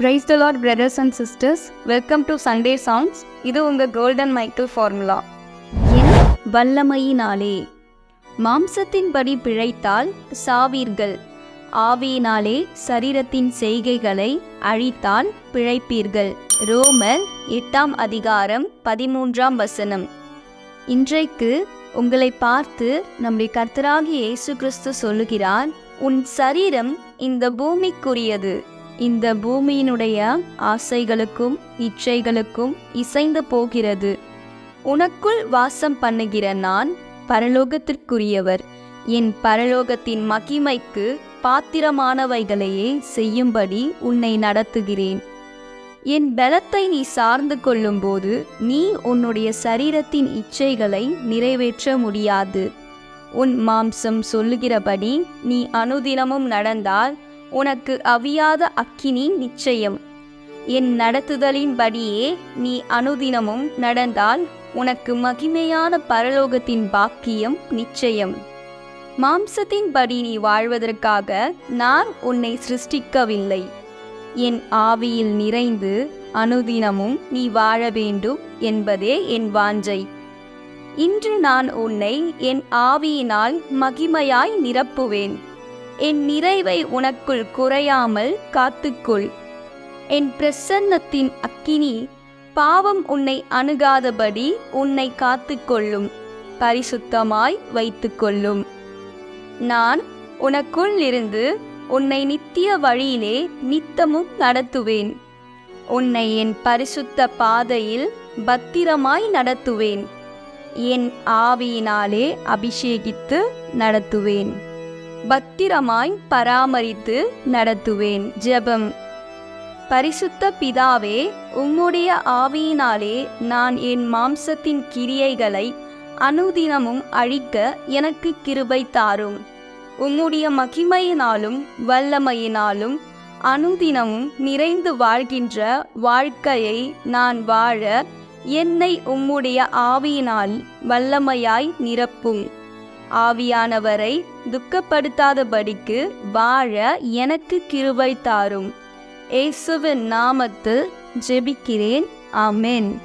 Praise the Lord brothers and sisters welcome to Sunday songs இது உங்கள் golden Michael formula என் வல்லமையினாலே மாம்சத்தின்படி பிழைத்தால் சாவீர்கள். ஆவியினாலே சரீரத்தின் செய்கைகளை அழித்தால் பிழைப்பீர்கள். ரோமர் எட்டாம் அதிகாரம் பதிமூன்றாம் வசனம். இன்றைக்கு உங்களை பார்த்து நம்முடைய கர்த்தராகி இயேசு கிறிஸ்து சொல்லுகிறார் உன் சரீரம் இந்த பூமிக்குரியது. இந்த பூமியினுடைய ஆசைகளுக்கும் இச்சைகளுக்கும் இசைந்து போகிறது. உனக்குள் வாசம் பண்ணுகிற நான் பரலோகத்திற்குரியவர். என் பரலோகத்தின் மகிமைக்கு பாத்திரமானவைகளையே செய்யும்படி உன்னை நடத்துகிறேன். என் பலத்தை நீ சார்ந்து கொள்ளும்போது நீ உன்னுடைய சரீரத்தின் இச்சைகளை நிறைவேற்ற முடியாது. உன் மாம்சம் சொல்லுகிறபடி நீ அனுதினமும் நடந்தால் உனக்கு அவியாத அக்கினி நிச்சயம். என் நடத்துதலின்படியே நீ அனுதினமும் நடந்தால் உனக்கு மகிமையான பரலோகத்தின் பாக்கியம் நிச்சயம். மாம்சத்தின்படி நீ வாழ்வதற்காக நான் உன்னை சிருஷ்டிக்கவில்லை. என் ஆவியில் நிறைந்து அனுதினமும் நீ வாழ வேண்டும் என்பதே என் வாஞ்சை. இன்று நான் உன்னை என் ஆவியினால் மகிமையாய் நிரப்புவேன். என் நிறைவை உனக்குள் குறையாமல் காத்துக்கொள். என் பிரசன்னத்தின் அக்கினி பாவம் உன்னை அணுகாதபடி உன்னை காத்துக்கொள்ளும். பரிசுத்தமாய் வைத்துக்கொள்ளும். நான் உனக்குள் இருந்து உன்னை நித்திய வழியிலே நித்தமும் நடத்துவேன். உன்னை என் பரிசுத்த பாதையில் பத்திரமாய் நடத்துவேன். என் ஆவியினாலே அபிஷேகித்து நடத்துவேன். பத்திரமாய் பராமரித்து நடத்துவேன். ஜெபம். பரிசுத்த பிதாவே உம்முடைய ஆவியினாலே நான் என் மாம்சத்தின் கிரியைகளை அனுதினமும் அழிக்க எனக்கு கிருபை தாரும். உம்முடைய மகிமையினாலும் வல்லமையினாலும் அனுதினமும் நிறைந்து வாழ்கின்ற வாழ்க்கையை நான் வாழ என்னை உம்முடைய ஆவியினால் வல்லமையாய் நிரப்பும். ஆவியானவரை துக்கப்படுத்தாதபடிக்கு வாழ எனக்கு கிருவை தாரும். இயேசுவின் நாமத்தில் ஜெபிக்கிறேன். ஆமென்.